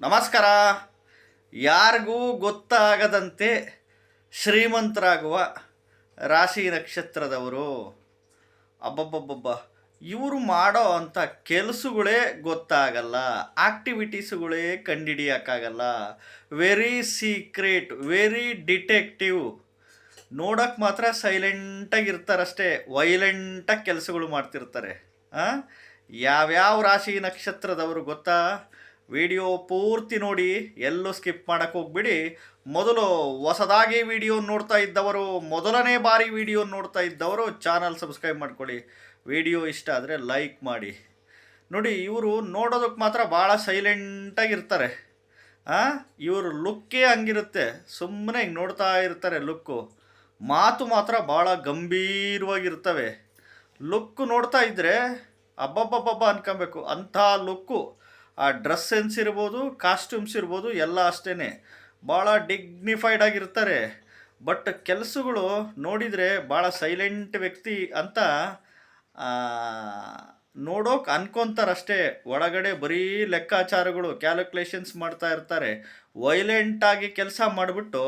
ನಮಸ್ಕಾರ. ಯಾರಿಗೂ ಗೊತ್ತಾಗದಂತೆ ಶ್ರೀಮಂತರಾಗುವ ರಾಶಿ ನಕ್ಷತ್ರದವರು. ಅಬ್ಬಬ್ಬಬ್ಬಬ್ಬ. ಇವರು ಮಾಡೋ ಅಂಥ ಕೆಲಸಗಳೇ ಗೊತ್ತಾಗಲ್ಲ. ಆಕ್ಟಿವಿಟೀಸ್ಗಳೇ ಕಂಡಿಡಿಯೋಕ್ಕಾಗಲ್ಲ. ವೆರಿ ಸೀಕ್ರೆಟ್ ವೆರಿ ಡಿಟೆಕ್ಟಿವ್ ನೋಡೋಕ್ಕೆ ಮಾತ್ರ ಸೈಲೆಂಟಾಗಿರ್ತಾರಷ್ಟೇ ವೈಲೆಂಟಾಗಿ ಕೆಲಸಗಳು ಮಾಡ್ತಿರ್ತಾರೆ. ಹಾಂ ಯಾವ್ಯಾವ ರಾಶಿ ನಕ್ಷತ್ರದವರು ಗೊತ್ತಾ? ವಿಡಿಯೋ ಪೂರ್ತಿ ನೋಡಿ, ಎಲ್ಲೂ ಸ್ಕಿಪ್ ಮಾಡೋಕ್ಕೆ ಹೋಗ್ಬಿಡಿ. ಮೊದಲು ಹೊಸದಾಗಿ ವಿಡಿಯೋ ನೋಡ್ತಾ ಇದ್ದವರು, ಮೊದಲನೇ ಬಾರಿ ವಿಡಿಯೋ ನೋಡ್ತಾ ಇದ್ದವರು ಚಾನಲ್ ಸಬ್ಸ್ಕ್ರೈಬ್ ಮಾಡ್ಕೊಳ್ಳಿ. ವಿಡಿಯೋ ಇಷ್ಟ ಆದರೆ ಲೈಕ್ ಮಾಡಿ. ನೋಡಿ, ಇವರು ನೋಡೋದಕ್ಕೆ ಮಾತ್ರ ಭಾಳ ಸೈಲೆಂಟಾಗಿರ್ತಾರೆ ಹಾಂ ಇವರು ಲುಕ್ಕೇ ಹಂಗಿರುತ್ತೆ. ಸುಮ್ಮನೆ ಹಿಂಗೆ ನೋಡ್ತಾ ಇರ್ತಾರೆ ಲುಕ್ಕು ಮಾತು ಮಾತ್ರ ಭಾಳ ಗಂಭೀರವಾಗಿರ್ತವೆ. ಲುಕ್ ನೋಡ್ತಾ ಇದ್ದರೆ ಅಬ್ಬಬ್ಬಬ್ಬಬ್ಬ ಅನ್ಕೊಬೇಕು. ಅಂಥ ಲುಕ್ಕು ಆ ಡ್ರೆಸ್ ಸೆನ್ಸ್ ಇರ್ಬೋದು, ಕಾಸ್ಟ್ಯೂಮ್ಸ್ ಇರ್ಬೋದು, ಎಲ್ಲ ಅಷ್ಟೇ ಭಾಳ ಡಿಗ್ನಿಫೈಡ್ ಆಗಿರ್ತಾರೆ. ಬಟ್ ಕೆಲಸಗಳು ನೋಡಿದರೆ ಭಾಳ ಸೈಲೆಂಟ್ ವ್ಯಕ್ತಿ ಅಂತ ನೋಡೋಕೆ ಅನ್ಕೊಂತಾರಷ್ಟೇ. ಒಳಗಡೆ ಬರೀ ಲೆಕ್ಕಾಚಾರಗಳು, ಕ್ಯಾಲ್ಕುಲೇಷನ್ಸ್ ಮಾಡ್ತಾ ಇರ್ತಾರೆ. ವೈಲೆಂಟಾಗಿ ಕೆಲಸ ಮಾಡಿಬಿಟ್ಟು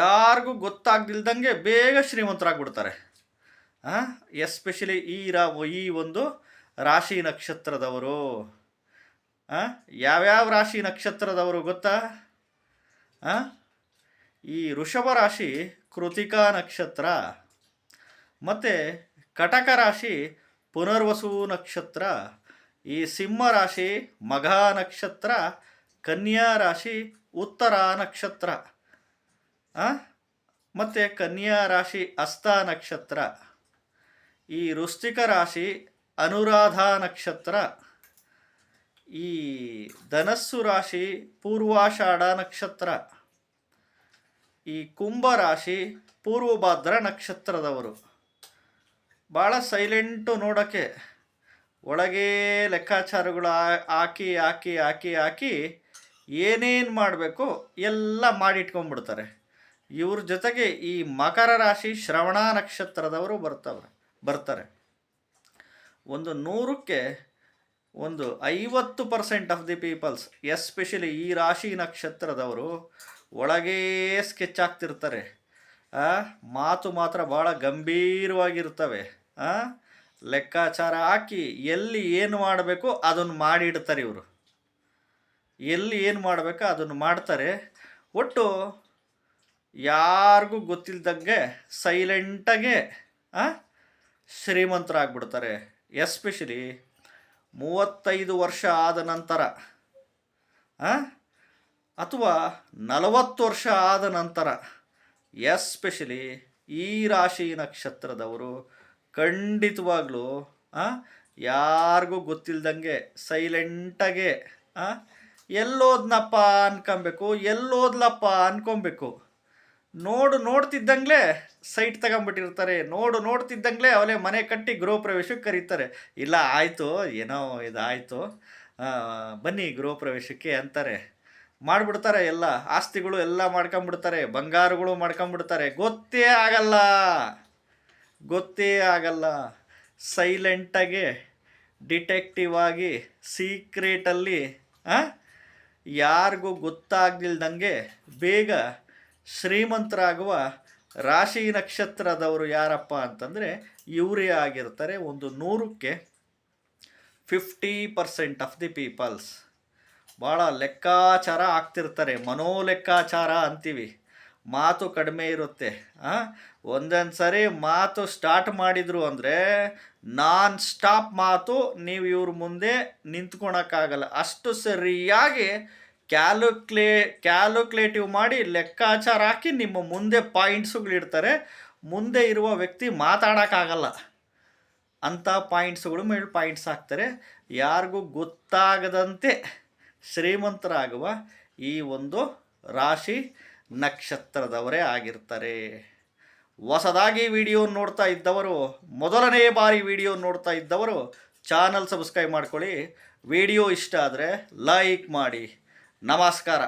ಯಾರಿಗೂ ಗೊತ್ತಾಗ್ದಿಲ್ದಂಗೆ ಬೇಗ ಶ್ರೀಮಂತರಾಗ್ಬಿಡ್ತಾರೆ. ಎಸ್ಪೆಷಲಿ ಈ ರಾ, ಈ ಒಂದು ರಾಶಿ ನಕ್ಷತ್ರದವರು? ಯಾವ್ಯಾವ ರಾಶಿ ನಕ್ಷತ್ರದವರು ಗೊತ್ತಾ? ಈ ಋಷಭ ರಾಶಿ ಕೃತಿಕಾ ನಕ್ಷತ್ರ. ಮತ್ತು ಕಟಕ ರಾಶಿ ಪುನರ್ವಸು ನಕ್ಷತ್ರ. ಈ ಸಿಂಹ ರಾಶಿ ಮಘ ನಕ್ಷತ್ರ. ಕನ್ಯಾ ರಾಶಿ ಉತ್ತರ ನಕ್ಷತ್ರ. ಮತ್ತು ಕನ್ಯಾ ರಾಶಿ ಅಸ್ತ ನಕ್ಷತ್ರ. ಈ ವೃಶ್ಚಿಕ ರಾಶಿ ಅನುರಾಧ ನಕ್ಷತ್ರ. ಈ ಧನಸ್ಸು ರಾಶಿ ಪೂರ್ವಾಷಾಢ ನಕ್ಷತ್ರ. ಈ ಕುಂಭ ರಾಶಿ ಪೂರ್ವಭಾದ್ರ ನಕ್ಷತ್ರದವರು. ಭಾಳ ಸೈಲೆಂಟು ನೋಡೋಕ್ಕೆ ಒಳಗೆ ಲೆಕ್ಕಾಚಾರಗಳು ಹಾಕಿ ಹಾಕಿ ಹಾಕಿ ಹಾಕಿ ಏನೇನು ಮಾಡಬೇಕು ಎಲ್ಲ ಮಾಡಿಟ್ಕೊಂಡ್ಬಿಡ್ತಾರೆ. ಇವ್ರ ಜೊತೆಗೆ ಈ ಮಕರ ರಾಶಿ ಶ್ರವಣ ನಕ್ಷತ್ರದವರು ಬರ್ತವ್ರೆ, ಬರ್ತಾರೆ. ಒಂದು ನೂರಕ್ಕೆ ಒಂದು ಐವತ್ತು percent of the peoples especially ಈ ರಾಶಿ ನಕ್ಷತ್ರದವರು ಒಳಗೇ ಸ್ಕೆಚ್ ಆಗ್ತಿರ್ತಾರೆ. ಮಾತು ಮಾತ್ರ ಭಾಳ ಗಂಭೀರವಾಗಿರ್ತವೆ. ಲೆಕ್ಕಾಚಾರ ಹಾಕಿ ಎಲ್ಲಿ ಏನು ಮಾಡಬೇಕು ಅದನ್ನು ಮಾಡಿಡ್ತಾರೆ ಇವರು. ಎಲ್ಲಿ ಏನು ಮಾಡಬೇಕೋ ಅದನ್ನು ಮಾಡ್ತಾರೆ. ಒಟ್ಟು ಯಾರಿಗೂ ಗೊತ್ತಿಲ್ದಂಗೆ ಸೈಲೆಂಟಾಗೆ ಶ್ರೀಮಂತರಾಗ್ಬಿಡ್ತಾರೆ. ಎಸ್ಪೆಷಲಿ ಮೂವತ್ತೈದು ವರ್ಷ ಆದ ನಂತರ? ಅಥವಾ ನಲವತ್ತು ವರ್ಷ ಆದ ನಂತರ, ಎಸ್ಪೆಷಲಿ ಈ ರಾಶಿ ನಕ್ಷತ್ರದವರು ಖಂಡಿತವಾಗ್ಲೂ ಯಾರಿಗೂ ಗೊತ್ತಿಲ್ದಂಗೆ ಸೈಲೆಂಟಾಗೆ ಎಲ್ಲೋದ್ನಪ್ಪ ಅನ್ಕೊಬೇಕು, ಎಲ್ಲೋದ್ಲಪ್ಪ ಅನ್ಕೊಬೇಕು. ನೋಡು ನೋಡ್ತಿದ್ದಂಗ್ಲೇ ಸೈಟ್ ತಗೊಂಬಿಟ್ಟಿರ್ತಾರೆ. ನೋಡು ನೋಡ್ತಿದ್ದಂಗ್ಲೇ ಅವಲೇ ಮನೆ ಕಟ್ಟಿ ಗೃಹ ಪ್ರವೇಶಕ್ಕೆ ಕರೀತಾರೆ. ಇಲ್ಲ, ಆಯಿತು, ಏನೋ ಇದಾಯಿತು. ಬನ್ನಿ ಗೃಹ ಪ್ರವೇಶಕ್ಕೆ ಅಂತಾರೆ. ಮಾಡಿಬಿಡ್ತಾರೆ ಎಲ್ಲ, ಆಸ್ತಿಗಳು ಎಲ್ಲ ಮಾಡ್ಕೊಂಬಿಡ್ತಾರೆ, ಬಂಗಾರಗಳು ಮಾಡ್ಕೊಂಬಿಡ್ತಾರೆ. ಗೊತ್ತೇ ಆಗಲ್ಲ. ಗೊತ್ತೇ ಆಗಲ್ಲ. ಸೈಲೆಂಟಾಗಿ, ಡಿಟೆಕ್ಟಿವ್ ಆಗಿ, ಸೀಕ್ರೆಟಲ್ಲಿ ಯಾರಿಗೂ ಗೊತ್ತಾಗ್ದಿಲ್ದಂಗೆ ಬೇಗ ಶ್ರೀಮಂತರಾಗುವ ರಾಶಿ ನಕ್ಷತ್ರದವರು ಯಾರಪ್ಪ ಅಂತಂದರೆ ಇವರೇ ಆಗಿರ್ತಾರೆ. ಒಂದು ನೂರಕ್ಕೆ fifty percent of the peoples ಭಾಳ ಲೆಕ್ಕಾಚಾರ ಆಗ್ತಿರ್ತಾರೆ. ಮನೋ ಲೆಕ್ಕಾಚಾರ ಅಂತೀವಿ. ಮಾತು ಕಡಿಮೆ ಇರುತ್ತೆ. ಒಂದೊಂದು ಸರಿ ಮಾತು ಸ್ಟಾರ್ಟ್ ಮಾಡಿದರು ಅಂದರೆ ನಾನ್ ಸ್ಟಾಪ್ ಮಾತು ನೀವು ಇವ್ರ ಮುಂದೆ ನಿಂತ್ಕೊಳಕ್ಕಾಗಲ್ಲ ಅಷ್ಟು ಸರಿಯಾಗಿ ಕ್ಯಾಲ್ಕುಲೇ, ಕ್ಯಾಲ್ಕುಲೇಟಿವ್ ಮಾಡಿ ಲೆಕ್ಕಾಚಾರ ಹಾಕಿ ನಿಮ್ಮ ಮುಂದೆ ಪಾಯಿಂಟ್ಸುಗಳಿಡ್ತಾರೆ ಮುಂದೆ ಇರುವ ವ್ಯಕ್ತಿ ಮಾತಾಡೋಕ್ಕಾಗಲ್ಲ. ಅಂಥ ಪಾಯಿಂಟ್ಸುಗಳು ಮೇಲೆ ಪಾಯಿಂಟ್ಸ್ ಹಾಕ್ತಾರೆ. ಯಾರಿಗೂ ಗೊತ್ತಾಗದಂತೆ ಶ್ರೀಮಂತರಾಗುವ ಈ ಒಂದು ರಾಶಿ ನಕ್ಷತ್ರದವರೇ ಆಗಿರ್ತಾರೆ. ಹೊಸದಾಗಿ ವಿಡಿಯೋ ನೋಡ್ತಾ ಇದ್ದವರು, ಮೊದಲನೇ ಬಾರಿ ವಿಡಿಯೋ ನೋಡ್ತಾ ಇದ್ದವರು, ಚಾನಲ್ ಸಬ್ಸ್ಕ್ರೈಬ್ ಮಾಡ್ಕೊಳ್ಳಿ. ವಿಡಿಯೋ ಇಷ್ಟ ಆದರೆ ಲೈಕ್ ಮಾಡಿ. ನಮಸ್ಕಾರ